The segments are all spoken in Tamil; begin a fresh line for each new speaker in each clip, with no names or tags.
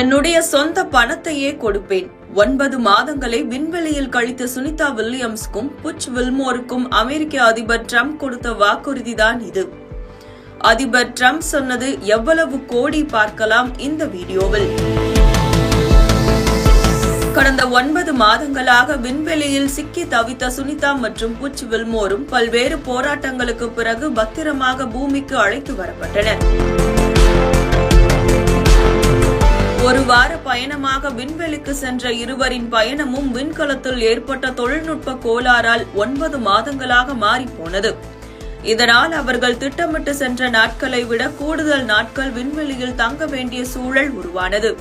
என்னுடைய சொந்த பணத்தையே கொடுப்பேன். ஒன்பது மாதங்களை விண்வெளியில் கழித்த சுனிதா வில்லியம்ஸ்க்கும் புச் வில்மோருக்கும் அமெரிக்க அதிபர் ட்ரம்ப் கொடுத்த வாக்குறுதிதான் இது. அதிபர் ட்ரம்ப் சொன்னது எவ்வளவு கோடி பார்க்கலாம் இந்த வீடியோவில். கடந்த ஒன்பது மாதங்களாக விண்வெளியில் சிக்கி தவித்த சுனிதா மற்றும் புச் வில்மோரும் பல்வேறு போராட்டங்களுக்கு பிறகு பத்திரமாக பூமிக்கு அழைத்து வரப்பட்டனர். வார பயணமாக விண்வெளிக்கு சென்ற இருவரின் பயணமும் விண்கலத்தில் ஏற்பட்ட தொழில்நுட்ப கோளாறால் ஒன்பது மாதங்களாக மாறிப்போனது. இதனால் அவர்கள் திட்டமிட்டு சென்ற நாட்களை விட கூடுதல் நாட்கள் விண்வெளியில் தங்க வேண்டிய சூழல் உருவானது.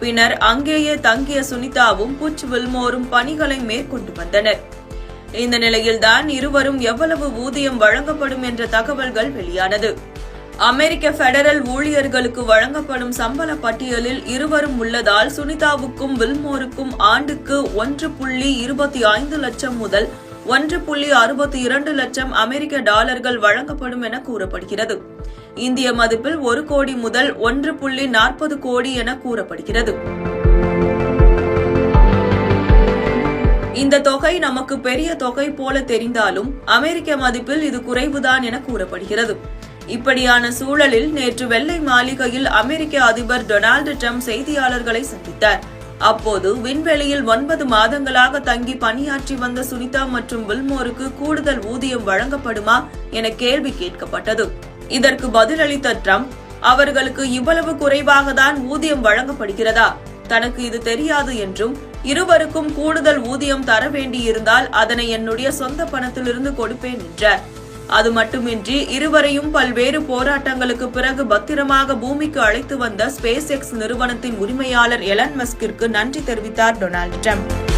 பின்னர் அங்கேயே தங்கிய சுனிதாவும் புச் வில்மோரும் பணிகளை மேற்கொண்டு வந்தனர். இந்த நிலையில்தான் இருவரும் எவ்வளவு ஊதியம் வழங்கப்படும் என்ற தகவல்கள் வெளியானது. அமெரிக்க பெடரல் ஊழியர்களுக்கு வழங்கப்படும் சம்பள பட்டியலில் இருவரும் உள்ளதால் சுனிதாவுக்கும் வில்மோருக்கும் ஆண்டுக்கு ஒன்று புள்ளி இருபத்தி ஐந்து லட்சம் முதல் ஒன்று புள்ளி அறுபத்தி இரண்டு லட்சம் அமெரிக்க டாலர்கள் வழங்கப்படும் என கூறப்படுகிறது. இந்திய மதிப்பில் ஒரு கோடி முதல் ஒன்று புள்ளி நாற்பது கோடி என கூறப்படுகிறது. இந்த தொகை நமக்கு பெரிய தொகை போல தெரிந்தாலும் அமெரிக்க மதிப்பில் இது குறைவுதான் என கூறப்படுகிறது. இப்படியான சூழலில் நேற்று வெள்ளை மாளிகையில் அமெரிக்க அதிபர் டொனால்டு டிரம்ப் செய்தியாளர்களை சந்தித்தார். அப்போது விண்வெளியில் ஒன்பது மாதங்களாக தங்கி பணியாற்றி வந்த சுனிதா மற்றும் வில்மோருக்கு கூடுதல் ஊதியம் வழங்கப்படுமா என கேள்வி கேட்கப்பட்டது. இதற்கு பதிலளித்த ட்ரம்ப் அவர்களுக்கு இவ்வளவு குறைவாக தான் ஊதியம் வழங்கப்படுகிறதா? தனக்கு இது தெரியாது என்றும் இருவருக்கும் கூடுதல் ஊதியம் தர வேண்டியிருந்தால் அதனை என்னுடைய சொந்த பணத்திலிருந்து கொடுப்பேன் என்றார். அது மட்டுமின்றி இருவரையும் பல்வேறு போராட்டங்களுக்கு பிறகு பத்திரமாக பூமிக்கு அழைத்து வந்த ஸ்பேஸ் எக்ஸ் நிறுவனத்தின் உரிமையாளர் எலன் மஸ்கிற்கு நன்றி தெரிவித்தார் டொனால்டு ட்ரம்ப்.